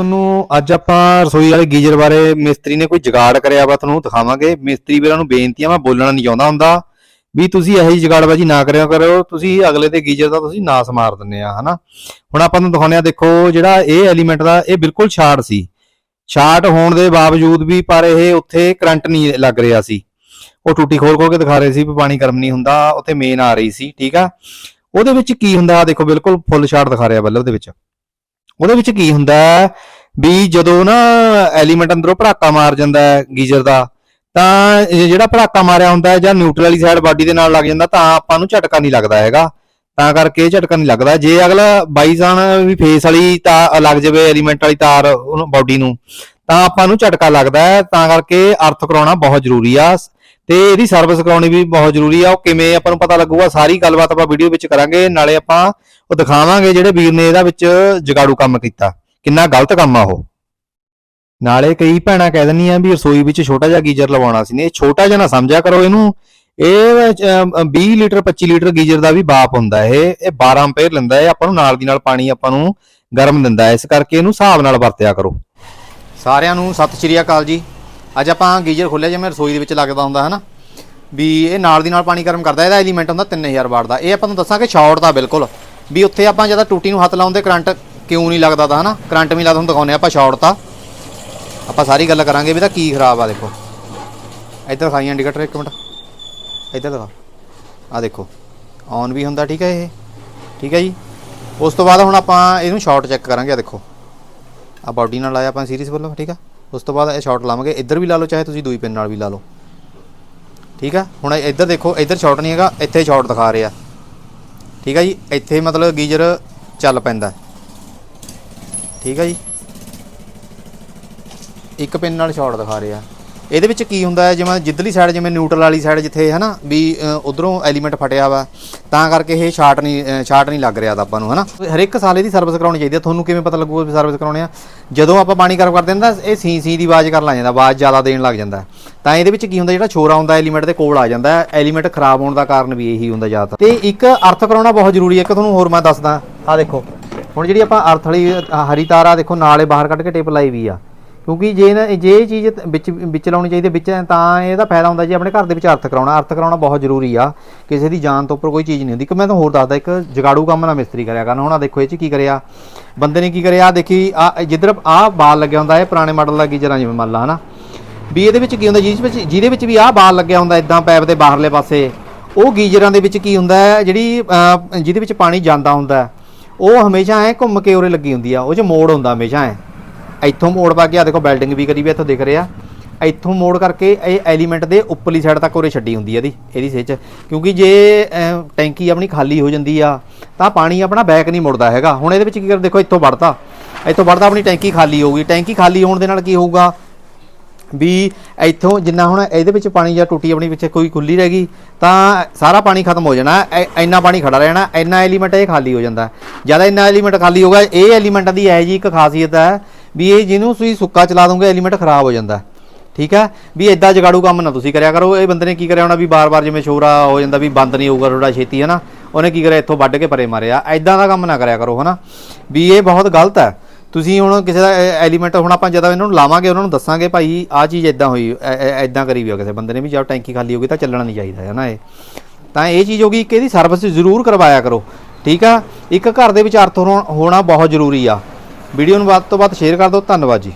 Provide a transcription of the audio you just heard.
ਤੁਹਾਨੂੰ ਅੱਜ ਆਪਾਂ ਰਸੋਈ ਵਾਲੇ ਗੀਜ਼ਰ ਬਾਰੇ ਮਿਸਤਰੀ ਨੇ ਕੋਈ ਜੁਗਾੜ ਕਰਿਆ ਵਾ, ਤੁਹਾਨੂੰ ਦਿਖਾਵਾਂਗੇ। ਮਿਸਤਰੀ ਵੀਰਾਂ ਨੂੰ ਬੇਨਤੀ ਆ, ਮੈਂ ਬੋਲਣਾ ਨਹੀਂ ਚਾਹੁੰਦਾ ਹੁੰਦਾ, ਵੀ ਤੁਸੀਂ ਇਹੋ ਜਿਹੀ ਜੁਗਾੜਬਾਜੀ ਨਾ ਕਰਿਆ ਕਰੋ, ਤੁਸੀਂ ਅਗਲੇ ਦੇ ਗੀਜ਼ਰ ਦਾ ਤੁਸੀਂ ਨਾਸ ਮਾਰ ਦਿੰਦੇ ਆ, ਹਨਾ? ਹੁਣ ਆਪਾਂ ਤੁਹਾਨੂੰ ਦਿਖਾਉਂਦੇ ਆ, ਦੇਖੋ ਜਿਹੜਾ ਇਹ ਐਲੀਮੈਂਟ ਦਾ, ਇਹ ਬਿਲਕੁਲ ਸ਼ਾਰਟ ਸੀ। ਸ਼ਾਰਟ ਹੋਣ ਦੇ ਬਾਵਜੂਦ ਵੀ, ਪਰ ਇਹ ਉੱਥੇ ਕਰੰਟ ਨਹੀਂ ਲੱਗ ਰਿਹਾ ਸੀ। ਉਹ ਟੂਟੀ ਖੋਲ ਖੋਲ ਕੇ ਦਿਖਾ ਰਹੇ ਸੀ ਵੀ ਪਾਣੀ ਗਰਮ ਨਹੀਂ ਹੁੰਦਾ, ਉੱਥੇ ਮੇਨ ਆ ਰਹੀ ਸੀ, ਠੀਕ ਆ? ਉਹਦੇ ਵਿੱਚ ਕੀ ਹੁੰਦਾ ਦੇਖੋ, ਬਿਲਕੁਲ ਫੁੱਲ ਸ਼ਾਰਟ ਦਿਖਾ ਰਿਹਾ ਬੱਲਬ ਦੇ ਵਿੱਚ। ਉਹਦੇ ਵਿੱਚ ਕੀ ਹੁੰਦਾ ਹੈ ਵੀ ਜਦੋਂ ਨਾ ਐਲੀਮੈਂਟ ਅੰਦਰੋਂ ਭੜਾਕਾ ਮਾਰ ਜਾਂਦਾ ਹੈ ਗੀਜ਼ਰ ਦਾ, ਤਾਂ ਜਿਹੜਾ ਭੜਾਕਾ ਮਾਰਿਆ ਹੁੰਦਾ ਜਾਂ ਨਿਊਟਰਲ ਵਾਲੀ ਸਾਈਡ ਬਾਡੀ ਦੇ ਨਾਲ ਲੱਗ ਜਾਂਦਾ, ਤਾਂ ਆਪਾਂ ਨੂੰ ਝਟਕਾ ਨਹੀਂ ਲੱਗਦਾ ਹੈਗਾ। ਤਾਂ ਕਰਕੇ ਝਟਕਾ ਨਹੀਂ ਲੱਗਦਾ। ਜੇ ਅਗਲਾ ਬਾਈਜ਼ਾਨ ਵੀ ਫੇਸ ਵਾਲੀ ਤਾਂ ਲੱਗ ਜਾਵੇ ਐਲੀਮੈਂਟ ਵਾਲੀ ਤਾਰ ਉਹਨੂੰ ਬਾਡੀ ਨੂੰ, ਤਾਂ ਆਪਾਂ ਨੂੰ ਝਟਕਾ ਲੱਗਦਾ ਹੈ। ਤਾਂ ਕਰਕੇ ਅਰਥ ਕਰਾਉਣਾ ਬਹੁਤ ਜ਼ਰੂਰੀ ਆ। ਤੇ ਇਹਦੀ ਸਰਵਿਸ ਕਰਾਉਣੀ ਵੀ ਬਹੁਤ ਜ਼ਰੂਰੀ ਆ। ਉਹ ਕਿਵੇਂ ਆਪਾਂ ਨੂੰ ਪਤਾ ਲੱਗੂਗਾ ਸਾਰੀ ਗੱਲਬਾਤ ਆਪਾਂ ਵੀਡੀਓ ਵਿੱਚ ਕਰਾਂਗੇ। ਨਾਲੇ ਆਪਾਂ ਉਹ ਦਿਖਾਵਾਂਗੇ ਜਿਹੜੇ ਵੀਰ ਨੇ ਇਹਦਾ ਵਿੱਚ ਜਗਾੜੂ ਕੰਮ ਕੀਤਾ। ਕਿੰਨਾ ਗਲਤ ਕੰਮ ਆ ਉਹ। ਨਾਲੇ ਕਈ ਭੈਣਾਂ ਕਹਿ ਦਿੰਦੀਆਂ ਵੀ ਰਸੋਈ ਵਿੱਚ ਛੋਟਾ ਜਿਹਾ ਗੀਜ਼ਰ ਲਵਾਉਣਾ ਸੀ। ਨੇ ਇਹ ਛੋਟਾ ਜਿਹਾ ਨਾ ਸਮਝਿਆ ਕਰੋ ਇਹਨੂੰ। ਇਹ ਅਮ, 20 ਲੀਟਰ 25 ਲੀਟਰ ਗੀਜ਼ਰ ਦਾ ਵੀ ਬਾਪ ਹੁੰਦਾ ਇਹ। ਇਹ 12 ਐਂਪੀਅਰ ਲੈਂਦਾ ਇਹ। ਆਪਾਂ ਨੂੰ ਨਾਲ ਦੀ ਨਾਲ ਪਾਣੀ ਆਪਾਂ ਨੂੰ ਗਰਮ ਦਿੰਦਾ। ਹੈ ਇਸ ਕਰਕੇ ਇਹਨੂੰ ਹਿਸਾਬ ਨਾਲ ਵਰਤਿਆ ਕਰੋ। ਸਾਰਿਆਂ ਨੂੰ ਸਤਿ ਸ਼੍ਰੀ ਅਕਾਲ ਜੀ। ਅੱਜ ਆਪਾਂ ਗੀਜ਼ਰ ਖੋਲਿਆ, ਜਿਵੇਂ ਰਸੋਈ ਦੇ ਵਿੱਚ ਲੱਗਦਾ ਹੁੰਦਾ ਹੈ ਨਾ ਵੀ ਇਹ ਨਾਲ ਦੀ ਨਾਲ ਪਾਣੀ ਗਰਮ ਕਰਦਾ, ਇਹਦਾ ਐਲੀਮੈਂਟ ਹੁੰਦਾ 3000 ਵਾਟ ਦਾ। ਇਹ ਆਪਾਂ ਨੂੰ ਦੱਸਾਂਗੇ ਸ਼ਾਰਟ ਦਾ ਬਿਲਕੁਲ। ਵੀ ਉੱਥੇ ਆਪਾਂ ਜਦੋਂ ਟੂਟੀ ਨੂੰ ਹੱਥ ਲਾਉਂਦੇ, ਕਰੰਟ ਕਿਉਂ ਨਹੀਂ ਲੱਗਦਾ ਤਾਂ, ਹਨਾ? ਕਰੰਟ ਵੀ ਲੱਗਦਾ ਤੁਹਾਨੂੰ ਦਿਖਾਉਂਦੇ ਆਪਾਂ ਸ਼ਾਰਟ ਤਾਂ। ਆਪਾਂ ਸਾਰੀ ਗੱਲ ਕਰਾਂਗੇ ਵੀ ਤਾਂ ਕੀ ਖਰਾਬ ਆ, ਦੇਖੋ। ਇੱਧਰ ਦਿਖਾਈ ਇੰਡੀਕੇਟਰ ਇੱਕ ਮਿੰਟ। ਇੱਧਰ ਦਿਖਾ। ਆ ਦੇਖੋ ਔਨ ਵੀ ਹੁੰਦਾ, ਠੀਕ ਹੈ ਇਹ। ਠੀਕ ਹੈ ਜੀ? ਉਸ ਤੋਂ ਬਾਅਦ ਹੁਣ ਆਪਾਂ ਇਹਨੂੰ ਸ਼ਾਰਟ ਚੈੱਕ ਕਰਾਂਗੇ ਆ ਦੇਖੋ। ਆ ਬਾਡੀ ਨਾਲ ਲਾਇਆ ਆਪਾਂ ਸੀਰੀਜ਼ ਵੱਲੋਂ, ਠੀਕ ਆ? ਉਸ ਤੋਂ ਬਾਅਦ ਇਹ ਸ਼ਾਰਟ ਲਾਵਾਂਗੇ। ਇੱਧਰ ਵੀ ਲਾ ਲਓ, ਚਾਹੇ ਤੁਸੀਂ ਦੂਈ ਪਿੰਨ ਨਾਲ ਵੀ ਲਾ ਲਓ। ਠੀਕ ਆ ਹੁਣ ਇੱਧਰ ਦੇਖੋ, ਇੱਧਰ ਸ਼ਾਰਟ ਨਹੀਂ ਹੈਗਾ, ਇੱਥੇ ਸ਼ਾਰਟ ਦਿਖਾ ਰਿਹਾ। ਠੀਕ ਆ ਜੀ? ਇੱਥੇ ਮਤਲਬ ਗੀਜ਼ਰ ਚੱਲ ਪੈਂਦਾ ਠੀਕ ਆ ਜੀ? ਇੱਕ ਪਿੰਨ ਨਾਲ ਸ਼ਾਰਟ ਦਿਖਾ ਰਿਹਾ। ਇਹਦੇ ਵਿੱਚ ਕੀ ਹੁੰਦਾ ਹੈ, ਜਿਵੇਂ ਜਿੱਧਰਲੀ ਸਾਈਡ ਜਿਵੇਂ ਨਿਊਟਰਲ ਵਾਲੀ ਸਾਈਡ ਜਿੱਥੇ ਹੈ ਨਾ ਵੀ ਉਧਰੋਂ ਐਲੀਮੈਂਟ ਫਟਿਆ ਵਾ, ਤਾਂ ਕਰਕੇ ਇਹ ਸ਼ਾਰਟ ਨਹੀਂ ਸ਼ਾਰਟ ਨਹੀਂ ਲੱਗ ਰਿਹਾ ਤਾਂ ਆਪਾਂ ਨੂੰ, ਹਨਾ? ਹਰ ਇੱਕ ਸਾਲ ਇਹਦੀ ਸਰਵਿਸ ਕਰਾਉਣੀ ਚਾਹੀਦੀ ਹੈ, ਤੁਹਾਨੂੰ ਕਿਵੇਂ ਪਤਾ ਲੱਗੂਗਾ ਵੀ ਸਰਵਿਸ ਕਰਾਉਣੀ ਆ? ਜਦੋਂ ਆਪਾਂ ਪਾਣੀ ਗਰਮ ਕਰਦੇ ਹਾਂ, ਤਾਂ ਇਹ ਸੀ ਸੀ ਦੀ ਆਵਾਜ਼ ਕਰਨ ਲੱਗ ਜਾਂਦਾ, ਆਵਾਜ਼ ਜ਼ਿਆਦਾ ਦੇਣ ਲੱਗ ਜਾਂਦਾ। ਤਾਂ ਇਹਦੇ ਵਿੱਚ ਕੀ ਹੁੰਦਾ, ਜਿਹੜਾ ਛੋਰਾ ਹੁੰਦਾ ਐਲੀਮੈਂਟ ਦੇ ਕੋਲ ਆ ਜਾਂਦਾ ਐਲੀਮੈਂਟ ਖਰਾਬ ਹੋਣ ਦਾ ਕਾਰਨ ਵੀ ਇਹੀ ਹੁੰਦਾ ਜ਼ਿਆਦਾਤਰ ਤੇ ਇੱਕ ਅਰਥ ਕਰਾਉਣਾ ਬਹੁਤ ਜ਼ਰੂਰੀ ਹੈ, ਇੱਕ ਤੁਹਾਨੂੰ ਹੋਰ ਮੈਂ ਦੱਸਦਾ। ਆ ਦੇਖੋ, ਹੁਣ ਜਿਹੜੀ ਆਪਾਂ ਅਰਥ ਵਾਲੀ ਹਰੀ ਤਾਰਾ ਦੇਖੋ, ਨਾਲੇ ਬਾਹਰ ਕੱਢ ਕੇ ਟੇਪ ਲਾਈ ਵੀ ਆ। ਕਿਉਂਕਿ ਜੇ ਨਾ, ਜੇ ਇਹ ਚੀਜ਼ ਵਿੱਚ ਵਿੱਚ ਲਾਉਣੀ ਚਾਹੀਦੀ ਵਿੱਚ ਤਾਂ ਇਹਦਾ ਫਾਇਦਾ ਹੁੰਦਾ ਜੀ ਆਪਣੇ ਘਰ ਦੇ ਵਿੱਚ ਅਰਥ ਕਰਾਉਣਾ। ਅਰਥ ਕਰਾਉਣਾ ਬਹੁਤ ਜ਼ਰੂਰੀ ਆ। ਕਿਸੇ ਦੀ ਜਾਨ ਤੋਂ ਉੱਪਰ ਕੋਈ ਚੀਜ਼ ਨਹੀਂ ਹੁੰਦੀ। ਕਿ ਮੈਂ ਤੁਹਾਨੂੰ ਹੋਰ ਦੱਸਦਾ, ਇੱਕ ਜਗਾੜੂ ਕੰਮ ਨਾ ਮਿਸਤਰੀ ਕਰਿਆ ਕਰਨ। ਹੁਣ ਆ ਦੇਖੋ, ਇਹ ਚ ਕੀ ਕਰਿਆ? ਬੰਦੇ ਨੇ ਕੀ ਕਰਿਆ? ਆਹ ਦੇਖੀ ਆ ਜਿੱਧਰ ਆ ਬਾਲ ਲੱਗਿਆ ਹੁੰਦਾ, ਇਹ ਪੁਰਾਣੇ ਮਾਡਲ ਦਾ ਗੀਜ਼ਰਾਂ ਜਿਵੇਂ ਮੰਨ ਲਾ, ਹਨਾ? ਵੀ ਇਹਦੇ ਵਿੱਚ ਕੀ ਹੁੰਦਾ ਜਿਸ ਵਿੱਚ, ਜਿਹਦੇ ਵਿੱਚ ਵੀ ਆਹ ਬਾਲ ਲੱਗਿਆ ਹੁੰਦਾ ਇਦਾਂ ਪੈਪ ਦੇ ਬਾਹਰਲੇ ਪਾਸੇ, ਉਹ ਗੀਜ਼ਰਾਂ ਦੇ ਵਿੱਚ ਕੀ ਹੁੰਦਾ ਜਿਹੜੀ ਜਿਹਦੇ ਵਿੱਚ ਪਾਣੀ ਜਾਂਦਾ ਹੁੰਦਾ ਉਹ ਹਮੇਸ਼ਾ ਐ ਘੁੰਮ ਕੇ ਉਰੇ ਲੱਗੀ ਹੁੰਦੀ ਆ। ਉਹ 'ਚ ਮੋੜ ਹੁੰਦਾ ਹਮੇਸ਼ਾ ਐ। ਇੱਥੋਂ ਮੋੜ ਪਾ ਕੇ ਆ ਦੇਖੋ ਬੈਲਡਿੰਗ ਵੀ ਕਰੀ ਵੀ ਇੱਥੋਂ ਦਿਖ ਰਿਹਾ। ਇੱਥੋਂ ਮੋੜ ਕਰਕੇ ਇਹ ਐਲੀਮੈਂਟ ਦੇ ਉੱਪਰਲੀ ਸਾਈਡ ਤੱਕ ਉਰੇ ਛੱਡੀ ਹੁੰਦੀ ਹੈ ਇਹਦੀ ਇਹਦੀ ਸਿੱਚ ਕਿਉਂਕਿ ਜੇ ਟੈਂਕੀ ਆਪਣੀ ਖਾਲੀ ਹੋ ਜਾਂਦੀ ਆ, ਤਾਂ ਪਾਣੀ ਆਪਣਾ ਬੈਕ ਨਹੀਂ ਮੁੜਦਾ ਹੈਗਾ। ਹੁਣ ਇਹਦੇ ਵਿੱਚ ਕੀ ਕਰ, ਦੇਖੋ ਇੱਥੋਂ ਵੜਦਾ ਇੱਥੋਂ ਵੜਦਾ ਆਪਣੀ ਟੈਂਕੀ ਖਾਲੀ ਹੋਊਗੀ। ਟੈਂਕੀ ਖਾਲੀ ਹੋਣ ਦੇ ਨਾਲ ਕੀ ਹੋਊਗਾ? ਵੀ ਇੱਥੋਂ ਜਿੰਨਾ ਹੁਣ ਇਹਦੇ ਵਿੱਚ ਪਾਣੀ ਜਾਂ ਟੁੱਟੀ ਆਪਣੀ ਵਿੱਚ ਕੋਈ ਖੁੱਲੀ ਰਹਿ ਗਈ, ਤਾਂ ਸਾਰਾ ਪਾਣੀ ਖਤਮ ਹੋ ਜਾਣਾ। ਐ- ਇੰਨਾ ਪਾਣੀ ਖੜਾ ਰਹਿਣਾ, ਇੰਨਾ ਐਲੀਮੈਂਟ ਇਹ ਖਾਲੀ ਹੋ ਜਾਂਦਾ। ਜ਼ਿਆਦਾ ਇੰਨਾ ਐਲੀਮੈਂਟ ਖਾਲੀ ਹੋਗਾ ਇਹ ਐਲੀਮੈਂਟਾਂ ਦੀ ਇਹ ਜੀ ਇੱਕ ਖਾਸੀਅਤ ਹੈ ਵੀ ਇਹ ਜਿਹਨੂੰ ਤੁਸੀਂ ਸੁੱਕਾ ਚਲਾ ਦੋਗੇ ਐਲੀਮੈਂਟ ਖਰਾਬ ਹੋ ਜਾਂਦਾ। ਠੀਕ ਹੈ? ਵੀ ਇਦਾਂ ਜਗਾੜੂ ਕੰਮ ਨਾ ਤੁਸੀਂ ਕਰਿਆ ਕਰੋ। ਇਹ ਬੰਦੇ ਨੇ ਕੀ ਕਰਿਆ ਹੋਣਾ ਵੀ ਬਾਰ-ਬਾਰ ਜਿਵੇਂ ਸ਼ੋਰਾ ਹੋ ਜਾਂਦਾ ਵੀ ਬੰਦ ਨਹੀਂ ਹੋਊਗਾ ਥੋੜਾ ਛੇਤੀ ਹੈ ਨਾ ਉਹਨੇ ਕੀ ਕਰਿਆ? ਇੱਥੋਂ ਵੱਢ ਕੇ ਪਰੇ ਮਾਰਿਆ। ਐਦਾਂ ਦਾ ਕੰਮ ਨਾ ਕਰਿਆ ਕਰੋ, ਹਨਾ? ਵੀ ਇਹ ਬਹੁਤ ਗਲਤ ਹੈ। ਤੁਸੀਂ ਹੁਣ ਕਿਸੇ ਦਾ ਐਲੀਮੈਂਟ ਹੁਣ ਆਪਾਂ ਜਦੋਂ ਇਹਨਾਂ ਨੂੰ ਲਾਵਾਂਗੇ, ਉਹਨਾਂ ਨੂੰ ਦੱਸਾਂਗੇ, ਭਾਈ, ਆਹ ਚੀਜ਼ ਇਦਾਂ ਹੋਈ ਐਦਾਂ ਕਰੀ ਵੀ ਆ ਕਿਸੇ ਬੰਦੇ ਨੇ ਵੀ ਜਦ ਟੈਂਕੀ ਖਾਲੀ ਹੋ ਗਈ ਤਾਂ ਚੱਲਣਾ ਨਹੀਂ ਚਾਹੀਦਾ ਹੈ ਨਾ ਇਹ? ਤਾਂ ਇਹ ਚੀਜ਼ ਹੋ ਗਈ ਕਿ ਇਹਦੀ ਸਰਵਿਸ ਜ਼ਰੂਰ ਕਰਵਾਇਆ ਕਰੋ। ਠੀਕ ਆ? ਇੱਕ ਘਰ ਦੇ ਵਿੱਚ ਅਰਥ ਹੋਣਾ- ਹੋਣਾ ਬਹੁਤ ਜ਼ਰੂਰੀ ਆ। ਵੀਡੀਓ ਨੂੰ ਵੱਧ ਤੋਂ ਵੱਧ ਸ਼ੇਅਰ ਕਰ ਦਿਓ। ਧੰਨਵਾਦ ਜੀ।